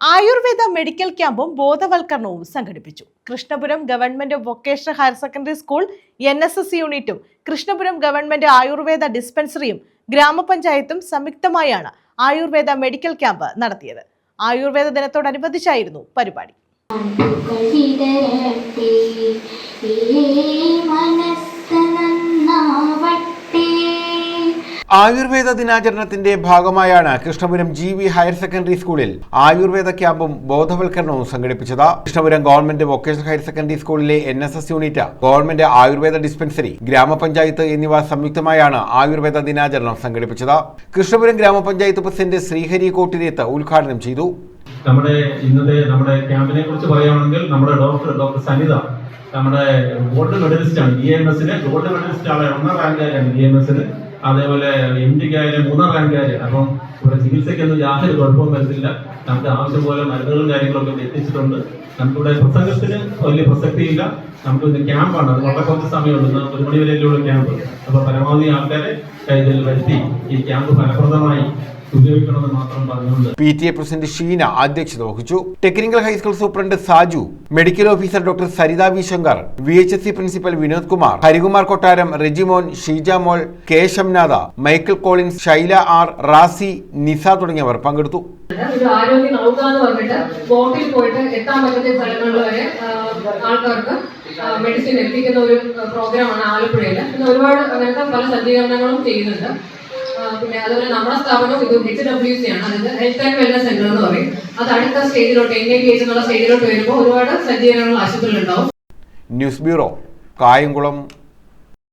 Ayurveda medical ക്യാമ്പും ബോധവൽക്കരണവും സംഘടിപ്പിച്ചു. Krishnapuram government vocational higher secondary school N S S യൂണിറ്റും കൃഷ്ണപുരം ഗവൺമെന്റ് ആയുർവേദ ഡിസ്പെൻസറിയും ഗ്രാമപഞ്ചായത്തും സംയുക്തമായാണ് ആയുർവേദ മെഡിക്കൽ ക്യാമ്പ് നടത്തിയത്. ആയുർവേദ ദിനത്തോടനുബന്ധിച്ചായിരുന്നു പരിപാടി. ആയുർവേദ ദിനാചരണത്തിന്റെ ഭാഗമായാണ് Krishnapuram G V higher secondary സ്കൂളിൽ ആയുർവേദ ക്യാമ്പും ബോധവൽക്കരണവും സംഘടിപ്പിച്ചത്. Krishnapuram government vocational higher secondary സ്കൂളിലെ N S S unit government ayurveda dispensary ഗ്രാമപഞ്ചായത്ത് എന്നിവ സംയുക്തമായാണ് ആയുർവേദ ദിനാചരണം സംഘടിപ്പിച്ചത്. കൃഷ്ണപുരം ഗ്രാമപഞ്ചായത്ത് പ്രസിഡന്റ് ശ്രീഹരി കോട്ടിരേത്ത് ഉദ്ഘാടനം ചെയ്തു. നമ്മുടെ ഇന്നത്തെ നമ്മുടെ ക്യാമ്പിനെ കുറിച്ച് പറയുകയാണെങ്കിൽ നമ്മുടെ ഡോക്ടർ ഡോക്ടർ സനിത നമ്മുടെ ഗോൾഡ് മെഡലിസ്റ്റ് ആണ് ബി എം എസിന് ഗോൾഡ് മെഡലിസ്റ്റ് ആണ് ഒന്നാം റാങ്കാരാണ് ബി എം എസിന് അതേപോലെ എം ഡിക്കായാലും മൂന്നാം റാങ്കാര്. അപ്പം ഇവിടെ ചികിത്സയ്ക്കൊന്നും യാതൊരു കുഴപ്പവും വരുന്നില്ല നമുക്ക് ആവശ്യം പോലെ മരുന്നുകളും കാര്യങ്ങളൊക്കെ എത്തിച്ചിട്ടുണ്ട്. നമുക്കിവിടെ പ്രസംഗത്തിന് വലിയ പ്രസക്തിയില്ല. നമുക്ക് ഇത് ക്യാമ്പാണ്. അത് വളരെ കുറച്ച് സമയമുണ്ട്. ഒരു മണി വരെയുള്ള ക്യാമ്പ്. അപ്പോൾ പരമാവധി ആൾക്കാരെ ഇതിൽ വരുത്തി ഈ ക്യാമ്പ് ഫലപ്രദമായി P T A president Sheena അധ്യക്ഷത വഹിച്ചു. Technical high school superintendent Saju medical officer doctor Saritha V Shankar V H S C principal Vinod Kumar Harikumar Kottaram Rejimon Sheeja Mol K Shamnatha Michael Collins Shaila R Razi Nisa തുടങ്ങിയവർ പങ്കെടുത്തു. ഒരു ആരോഗ്യ നൗക എന്ന് പറഞ്ഞിട്ട് ബോട്ടിൽ പോയിട്ട് എത്താൻ പറ്റുന്ന സ്ഥലങ്ങളിൽ വരെ ആൾക്കാർക്ക് മെഡിസിൻ എത്തിക്കുന്ന ഒരു പ്രോഗ്രാമാണ് ആലപ്പുഴയിൽ പിന്നെ ഒരുപാട് അങ്ങനത്തെ പല സജ്ജീകരണങ്ങളും ചെയ്യുന്നുണ്ട്. പിന്നെ അതുപോലെ നമ്മുടെ സ്ഥാപനം ഇത് എച്ച് ഡബ്ല്യു സി ആണ്. അതായത് ഹെൽത്ത് ആൻഡ് വെൽനസ് സെന്റർ എന്ന് പറയും. അത് അടുത്ത സ്റ്റേജിലോട്ട് എൻ ഐ പി എച്ച് എന്നുള്ള സ്റ്റേജിലോട്ട് വരുമ്പോൾ ഒരുപാട് സജ്ജീകരണങ്ങൾ ആശുപത്രിയിൽ ഉണ്ടാവും. News bureau Kayamkulam.